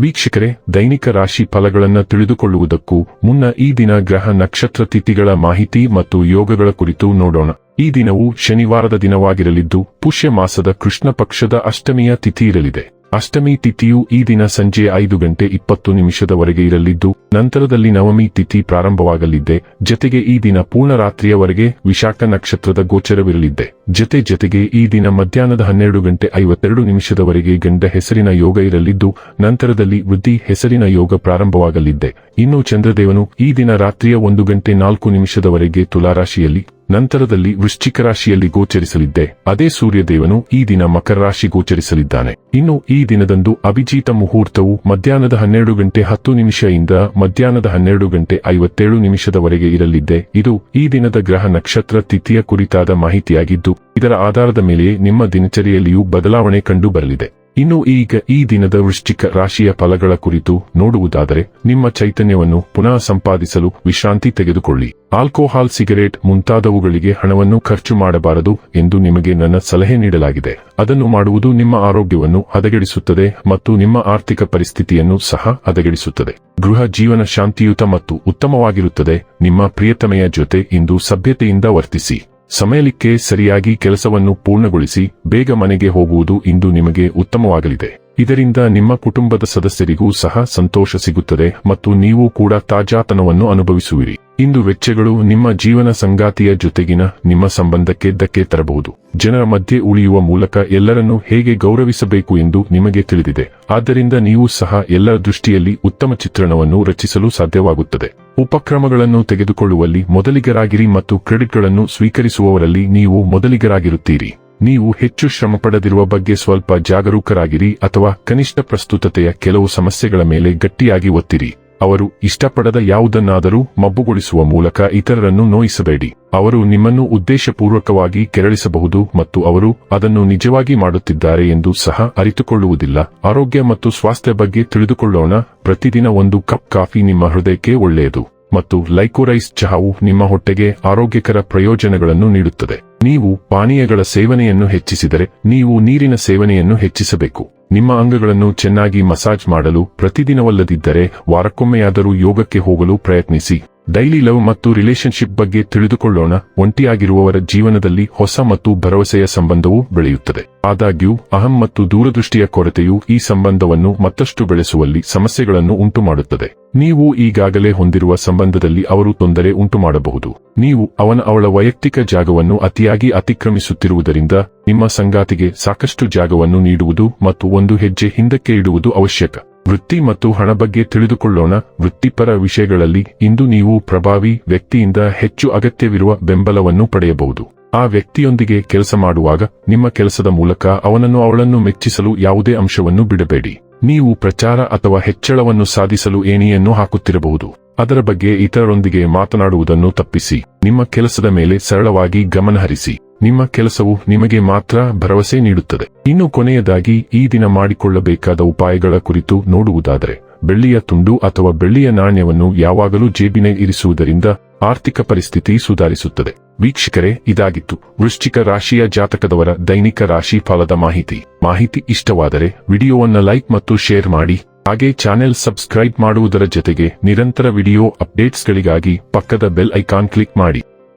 ವೀಕ್ಷಕರೇ, ದೈನಿಕ ರಾಶಿ ಫಲಗಳನ್ನು ತಿಳಿದುಕೊಳ್ಳುವುದಕ್ಕೂ ಮುನ್ನ ಈ ದಿನ ಗ್ರಹ ನಕ್ಷತ್ರ ತಿಥಿಗಳ ಮಾಹಿತಿ ಮತ್ತು ಯೋಗಗಳ ಕುರಿತು ನೋಡೋಣ. ಈ ದಿನವು ಶನಿವಾರದ ದಿನವಾಗಿರಲಿದ್ದು, ಪುಷ್ಯ ಮಾಸದ ಕೃಷ್ಣ ಪಕ್ಷದ ಅಷ್ಟಮಿಯ ತಿಥಿ ಇರಲಿದೆ. ಅಷ್ಟಮಿ ತಿಥಿಯು ಈ ದಿನ ಸಂಜೆ ಐದು ಗಂಟೆ ಇಪ್ಪತ್ತು ನಿಮಿಷದವರೆಗೆ ಇರಲಿದ್ದು, ನಂತರದಲ್ಲಿ ನವಮಿ ತಿಥಿ ಪ್ರಾರಂಭವಾಗಲಿದ್ದೆ, ಜತೆಗೆ ಈ ದಿನ ಪೂರ್ಣರಾತ್ರಿಯವರೆಗೆ ವಿಶಾಖ ನಕ್ಷತ್ರದ ಗೋಚರವಿರಲಿದ್ದೆ. ಜತೆ ಜತೆಗೆ ಈ ದಿನ ಮಧ್ಯಾಹ್ನದ ಹನ್ನೆರಡು ಗಂಟೆ ಐವತ್ತೆರಡು ನಿಮಿಷದವರೆಗೆ ಗಂಡ ಹೆಸರಿನ ಯೋಗ ಇರಲಿದ್ದು, ನಂತರದಲ್ಲಿ ವೃದ್ಧಿ ಹೆಸರಿನ ಯೋಗ ಪ್ರಾರಂಭವಾಗಲಿದ್ದೆ. ಇನ್ನು ಚಂದ್ರದೇವನು ಈ ದಿನ ರಾತ್ರಿಯ ಒಂದು ಗಂಟೆ ನಾಲ್ಕು ನಿಮಿಷದವರೆಗೆ ತುಲಾರಾಶಿಯಲ್ಲಿ, ನಂತರದಲ್ಲಿ ವೃಶ್ಚಿಕ ರಾಶಿಯಲ್ಲಿ ಗೋಚರಿಸಲಿದ್ದೆ. ಅದೇ ಸೂರ್ಯದೇವನು ಈ ದಿನ ಮಕರ ರಾಶಿ ಗೋಚರಿಸಲಿದ್ದಾನೆ. ಇನ್ನು ಈ ದಿನದಂದು ಅಭಿಜಿತ ಮುಹೂರ್ತವು ಮಧ್ಯಾಹ್ನದ ಹನ್ನೆರಡು ಗಂಟೆ ಹತ್ತು ನಿಮಿಷದಿಂದ ಮಧ್ಯಾಹ್ನದ ಹನ್ನೆರಡು ಗಂಟೆ ಐವತ್ತೇಳು ನಿಮಿಷದವರೆಗೆ ಇರಲಿದ್ದೆ. ಇದು ಈ ದಿನದ ಗ್ರಹ ನಕ್ಷತ್ರ ತಿಥಿಯ ಕುರಿತಾದ ಮಾಹಿತಿಯಾಗಿದ್ದು ಇದರ ಆಧಾರದ ಮೇಲೆಯೇ ನಿಮ್ಮ ದಿನಚರಿಯಲ್ಲಿಯೂ ಬದಲಾವಣೆ ಕಂಡು ಬರಲಿದೆ ಇನ್ನು ಈಗ ಈ ದಿನದ ವೃಶ್ಚಿಕ ರಾಶಿಯ ಫಲಗಳ ಕುರಿತು ನೋಡುವುದಾದರೆ, ನಿಮ್ಮ ಚೈತನ್ಯವನ್ನು ಪುನಃ ಸಂಪಾದಿಸಲು ವಿಶ್ರಾಂತಿ ತೆಗೆದುಕೊಳ್ಳಿ. ಆಲ್ಕೋಹಾಲ್ ಸಿಗರೇಟ್ ಮುಂತಾದವುಗಳಿಗೆ ಹಣವನ್ನು ಖರ್ಚು ಮಾಡಬಾರದು ಎಂದು ನಿಮಗೆ ನನ್ನ ಸಲಹೆ ನೀಡಲಾಗಿದೆ. ಅದನ್ನು ಮಾಡುವುದು ನಿಮ್ಮ ಆರೋಗ್ಯವನ್ನು ಹದಗೆಡಿಸುತ್ತದೆ ಮತ್ತು ನಿಮ್ಮ ಆರ್ಥಿಕ ಪರಿಸ್ಥಿತಿಯನ್ನು ಸಹ ಹದಗೆಡಿಸುತ್ತದೆ. ಗೃಹ ಜೀವನ ಶಾಂತಿಯುತ ಮತ್ತು ಉತ್ತಮವಾಗಿರುತ್ತದೆ. ನಿಮ್ಮ ಪ್ರಿಯತಮೆಯ ಜೊತೆ ಇಂದು ಸಭ್ಯತೆಯಿಂದ ವರ್ತಿಸಿ. ಸಮಯಲಿಕ್ಕೆ ಸರಿಯಾಗಿ ಕೆಲಸವನ್ನು ಪೂರ್ಣಗೊಳಿಸಿ ಬೇಗ ಮನೆಗೆ ಹೋಗುವುದು ಇಂದು ನಿಮಗೆ ಉತ್ತಮವಾಗಲಿದೆ. ಇದರಿಂದ ನಿಮ್ಮ ಕುಟುಂಬದ ಸದಸ್ಯರಿಗೂ ಸಹ ಸಂತೋಷ ಸಿಗುತ್ತದೆ ಮತ್ತು ನೀವು ಕೂಡ ತಾಜಾತನವನ್ನು ಅನುಭವಿಸುವಿರಿ. ಇಂದು ವೆಚ್ಚಗಳು ನಿಮ್ಮ ಜೀವನ ಸಂಗಾತಿಯ ಜೊತೆಗಿನ ನಿಮ್ಮ ಸಂಬಂಧಕ್ಕೆ ಧಕ್ಕೆ ತರಬಹುದು. ಜನರ ಮಧ್ಯೆ ಉಳಿಯುವ ಮೂಲಕ ಎಲ್ಲರನ್ನೂ ಹೇಗೆ ಗೌರವಿಸಬೇಕು ಎಂದು ನಿಮಗೆ ತಿಳಿದಿದೆ. ಆದ್ದರಿಂದ ನೀವು ಸಹ ಎಲ್ಲರ ದೃಷ್ಟಿಯಲ್ಲಿ ಉತ್ತಮ ಚಿತ್ರಣವನ್ನು ರಚಿಸಲು ಸಾಧ್ಯವಾಗುತ್ತದೆ. ಉಪಕ್ರಮಗಳನ್ನು ತೆಗೆದುಕೊಳ್ಳುವಲ್ಲಿ ಮೊದಲಿಗರಾಗಿರಿ ಮತ್ತು ಕ್ರೆಡಿಟ್ಗಳನ್ನು ಸ್ವೀಕರಿಸುವವರಲ್ಲಿ ನೀವು ಮೊದಲಿಗರಾಗಿರುತ್ತೀರಿ. ನೀವು ಹೆಚ್ಚು ಶ್ರಮಪಡದಿರುವ ಬಗ್ಗೆ ಸ್ವಲ್ಪ ಜಾಗರೂಕರಾಗಿರಿ ಅಥವಾ ಕನಿಷ್ಠ ಪ್ರಸ್ತುತತೆಯ ಕೆಲವು ಸಮಸ್ಯೆಗಳ ಮೇಲೆ ಗಟ್ಟಿಯಾಗಿ ಒತ್ತಿರಿ. ಅವರು ಇಷ್ಟಪಡದ ಯಾವುದನ್ನಾದರೂ ಮಬ್ಬುಗೊಳಿಸುವ ಮೂಲಕ ಇತರರನ್ನು ನೋಯಿಸಬೇಡಿ. ಅವರು ನಿಮ್ಮನ್ನು ಉದ್ದೇಶಪೂರ್ವಕವಾಗಿ ಕೆರಳಿಸಬಹುದು ಮತ್ತು ಅವರು ಅದನ್ನು ನಿಜವಾಗಿ ಮಾಡುತ್ತಿದ್ದಾರೆ ಎಂದು ಸಹ ಅರಿತುಕೊಳ್ಳುವುದಿಲ್ಲ. ಆರೋಗ್ಯ ಮತ್ತು ಸ್ವಾಸ್ಥ್ಯ ಬಗ್ಗೆ ತಿಳಿದುಕೊಳ್ಳೋಣ. ಪ್ರತಿದಿನ ಒಂದು ಕಪ್ ಕಾಫಿ ನಿಮ್ಮ ಹೃದಯಕ್ಕೆ ಒಳ್ಳೆಯದು. ಮತ್ತು ಲೈಕೋರೈಸ್ ಚಹಾವು ನಿಮ್ಮ ಹೊಟ್ಟೆಗೆ ಆರೋಗ್ಯಕರ ಪ್ರಯೋಜನಗಳನ್ನು ನೀಡುತ್ತದೆ. ನೀವು ಪಾನೀಯಗಳ ಸೇವನೆಯನ್ನು ಹೆಚ್ಚಿಸಿದರೆ ನೀವು ನೀರಿನ ಸೇವನೆಯನ್ನು ಹೆಚ್ಚಿಸಬೇಕು. ನಿಮ್ಮ ಅಂಗಗಳನ್ನು ಚೆನ್ನಾಗಿ ಮಸಾಜ್ ಮಾಡಲು ಪ್ರತಿದಿನವಲ್ಲದಿದ್ದರೆ ವಾರಕ್ಕೊಮ್ಮೆಯಾದರೂ ಯೋಗಕ್ಕೆ ಹೋಗಲು ಪ್ರಯತ್ನಿಸಿ. ಡೈಲಿ ಲವ್ ಮತ್ತು ರಿಲೇಶನ್ಶಿಪ್ ಬಗ್ಗೆ ತಿಳಿದುಕೊಳ್ಳೋಣ. ಒಂಟಿಯಾಗಿರುವವರ ಜೀವನದಲ್ಲಿ ಹೊಸ ಮತ್ತು ಭರವಸೆಯ ಸಂಬಂಧವು ಬೆಳೆಯುತ್ತದೆ. ಆದಾಗ್ಯೂ, ಅಹಂ ಮತ್ತು ದೂರದೃಷ್ಟಿಯ ಕೊರತೆಯು ಈ ಸಂಬಂಧವನ್ನು ಮತ್ತಷ್ಟು ಬೆಳೆಸುವಲ್ಲಿ ಸಮಸ್ಯೆಗಳನ್ನು ಉಂಟುಮಾಡುತ್ತದೆ. ನೀವು ಈಗಾಗಲೇ ಹೊಂದಿರುವ ಸಂಬಂಧದಲ್ಲಿ ಅವರು ತೊಂದರೆ ಉಂಟುಮಾಡಬಹುದು. ನೀವು ಅವನ ಅವಳ ವೈಯಕ್ತಿಕ ಜಾಗವನ್ನು ಅತಿಯಾಗಿ ಅತಿಕ್ರಮಿಸುತ್ತಿರುವುದರಿಂದ, ನಿಮ್ಮ ಸಂಗಾತಿಗೆ ಸಾಕಷ್ಟು ಜಾಗವನ್ನು ನೀಡುವುದು ಮತ್ತು ಒಂದು ಹೆಜ್ಜೆ ಹಿಂದಕ್ಕೆ ಇಡುವುದು ಅವಶ್ಯಕ. ವೃತ್ತಿ ಮತ್ತು ಹಣ ಬಗ್ಗೆ ತಿಳಿದುಕೊಳ್ಳೋಣ. ವೃತ್ತಿಪರ ವಿಷಯಗಳಲ್ಲಿ ಇಂದು ನೀವು ಪ್ರಭಾವಿ ವ್ಯಕ್ತಿಯಿಂದ ಹೆಚ್ಚು ಅಗತ್ಯವಿರುವ ಬೆಂಬಲವನ್ನು ಪಡೆಯಬಹುದು. ಆ ವ್ಯಕ್ತಿಯೊಂದಿಗೆ ಕೆಲಸ ಮಾಡುವಾಗ ನಿಮ್ಮ ಕೆಲಸದ ಮೂಲಕ ಅವನನ್ನು ಅವಳನ್ನು ಮೆಚ್ಚಿಸಲು ಯಾವುದೇ ಅಂಶವನ್ನು ಬಿಡಬೇಡಿ. ನೀವು ಪ್ರಚಾರ ಅಥವಾ ಹೆಚ್ಚಳವನ್ನು ಸಾಧಿಸಲು ಏಣಿಯನ್ನು ಹಾಕುತ್ತಿರಬಹುದು. ಅದರ ಬಗ್ಗೆ ಇತರರೊಂದಿಗೆ ಮಾತನಾಡುವುದನ್ನು ತಪ್ಪಿಸಿ. ನಿಮ್ಮ ಕೆಲಸದ ಮೇಲೆ ಸರಳವಾಗಿ ಗಮನಹರಿಸಿ. ನಿಮ್ಮ ಕೆಲಸವು ನಿಮಗೆ ಮಾತ್ರ ಭರವಸೆ ನೀಡುತ್ತದೆ. ಇನ್ನು ಕೊನೆಯದಾಗಿ, ಈ ದಿನ ಮಾಡಿಕೊಳ್ಳಬೇಕಾದ ಉಪಾಯಗಳ ಕುರಿತು ನೋಡುವುದಾದರೆ, ಬೆಳ್ಳಿಯ ತುಂಡು ಅಥವಾ ಬೆಳ್ಳಿಯ ನಾಣ್ಯವನ್ನು ಯಾವಾಗಲೂ ಜೇಬಿನ ಇರಿಸುವುದರಿಂದ ಆರ್ಥಿಕ ಪರಿಸ್ಥಿತಿ ಸುಧಾರಿಸುತ್ತದೆ. ವೀಕ್ಷಕರೇ, ಇದಾಗಿತ್ತು. ವೃಶ್ಚಿಕ ರಾಶಿಯ ಜಾತಕದವರ ದೈನಿಕ ರಾಶಿ ಫಲದ ಮಾಹಿತಿ. ಮಾಹಿತಿ ಇಷ್ಟವಾದರೆ, ವಿಡಿಯೋವನ್ನು ಲೈಕ್ ಮತ್ತು ಶೇರ್ ಮಾಡಿ. ಹಾಗೆ ಚಾನೆಲ್ ಸಬ್ಸ್ಕ್ರೈಬ್ ಮಾಡುವುದರ ಜೊತೆಗೆ ನಿರಂತರ ವಿಡಿಯೋ ಅಪ್ಡೇಟ್ಸ್ಗಳಿಗಾಗಿ ಪಕ್ಕದ ಬೆಲ್ ಐಕಾನ್ ಕ್ಲಿಕ್ ಮಾಡಿ.